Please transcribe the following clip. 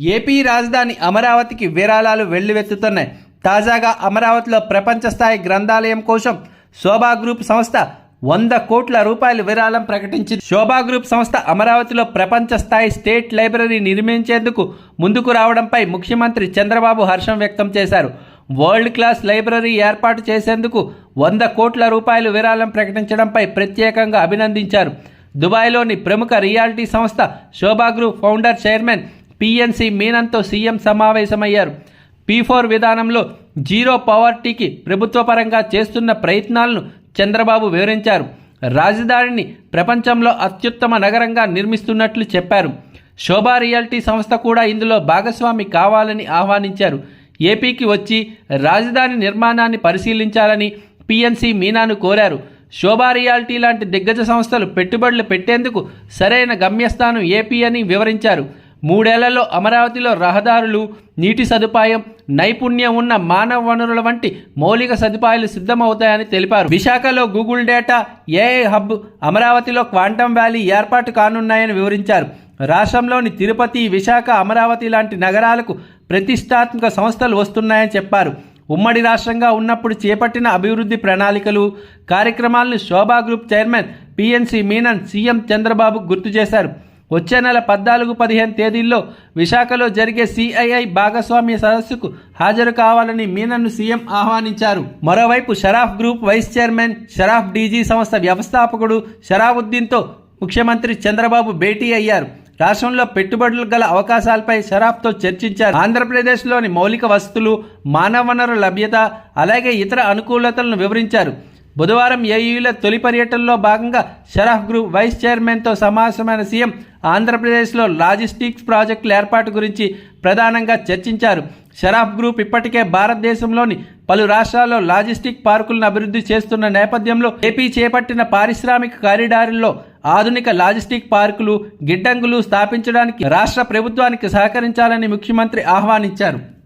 AP రాజధాని అమరావతికి విరాళాలు వెల్లువెత్తుతున్నాయి. తాజాగా అమరావతిలో ప్రపంచ స్థాయి గ్రంథాలయం కోసం శోభా గ్రూప్ సంస్థ వంద కోట్ల రూపాయల విరాళం ప్రకటించింది. శోభా గ్రూప్ సంస్థ అమరావతిలో ప్రపంచ స్థాయి స్టేట్ లైబ్రరీ నిర్మించేందుకు ముందుకు రావడంపై ముఖ్యమంత్రి చంద్రబాబు హర్షం వ్యక్తం చేశారు. వరల్డ్ క్లాస్ లైబ్రరీ ఏర్పాటు చేసేందుకు వంద కోట్ల రూపాయలు విరాళం ప్రకటించడంపై ప్రత్యేకంగా అభినందించారు. దుబాయ్లోని ప్రముఖ రియాలిటీ సంస్థ Shobha group founder chairman PNC మీనన్తో CM సమావేశమయ్యారు. పీ ఫోర్ విధానంలో జీరో పవర్టీకి ప్రభుత్వ పరంగా చేస్తున్న ప్రయత్నాలను చంద్రబాబు వివరించారు. రాజధానిని ప్రపంచంలో అత్యుత్తమ నగరంగా నిర్మిస్తున్నట్లు చెప్పారు. శోభా రియాలిటీ సంస్థ కూడా ఇందులో భాగస్వామి కావాలని ఆహ్వానించారు. ఏపీకి వచ్చి రాజధాని నిర్మాణాన్ని పరిశీలించాలని పిఎన్సి మీనాను కోరారు. శోభా రియాలిటీ లాంటి దిగ్గజ సంస్థలు పెట్టుబడులు పెట్టేందుకు సరైన గమ్యస్థానం ఏపీ అని వివరించారు. మూడేళ్ళలో అమరావతిలో రహదారులు నీటి సదుపాయం నైపుణ్యం ఉన్న మానవ వనరుల వంటి మౌలిక సదుపాయాలు సిద్ధమవుతాయని తెలిపారు. విశాఖలో గూగుల్ డేటా ఏఐ హబ్ అమరావతిలో క్వాంటమ్ వ్యాలీ ఏర్పాటు కానున్నాయని వివరించారు. రాష్ట్రంలోని తిరుపతి విశాఖ అమరావతి లాంటి నగరాలకు ప్రతిష్టాత్మక సంస్థలు వస్తున్నాయని చెప్పారు. ఉమ్మడి రాష్ట్రంగా ఉన్నప్పుడు చేపట్టిన అభివృద్ధి ప్రణాళికలు కార్యక్రమాలను Shobha group chairman PNC Menon CM Chandrababu గుర్తు చేశారు. వచ్చే నెల పద్నాలుగు పదిహేను తేదీల్లో విశాఖలో జరిగే సిఐఐ భాగస్వామ్య సదస్సుకు హాజరు కావాలని మీనన్ను సీఎం ఆహ్వానించారు. మరోవైపు Sharaf group vice chairman Sharaf DG సంస్థ వ్యవస్థాపకుడు షరాఫుద్దీన్తో ముఖ్యమంత్రి చంద్రబాబు భేటీ అయ్యారు. రాష్ట్రంలో పెట్టుబడులు గల అవకాశాలపై షరాఫ్తో చర్చించారు. ఆంధ్రప్రదేశ్లోని మౌలిక వసతులు మానవ వనరు లభ్యత అలాగే ఇతర అనుకూలతలను వివరించారు. బుధవారం ఏయూల తొలి పర్యటనలో భాగంగా షరాఫ్ గ్రూప్ వైస్ చైర్మన్తో సమావేశమైన సీఎం ఆంధ్రప్రదేశ్లో లాజిస్టిక్స్ ప్రాజెక్టుల ఏర్పాటు గురించి ప్రధానంగా చర్చించారు. షరాఫ్ గ్రూప్ ఇప్పటికే భారతదేశంలోని పలు రాష్ట్రాల్లో లాజిస్టిక్ పార్కులను అభివృద్ధి చేస్తున్న నేపథ్యంలో ఏపీ చేపట్టిన పారిశ్రామిక కారిడార్లో ఆధునిక లాజిస్టిక్ పార్కులు గిడ్డంగులు స్థాపించడానికి రాష్ట్ర ప్రభుత్వానికి సహకరించాలని ముఖ్యమంత్రి ఆహ్వానించారు.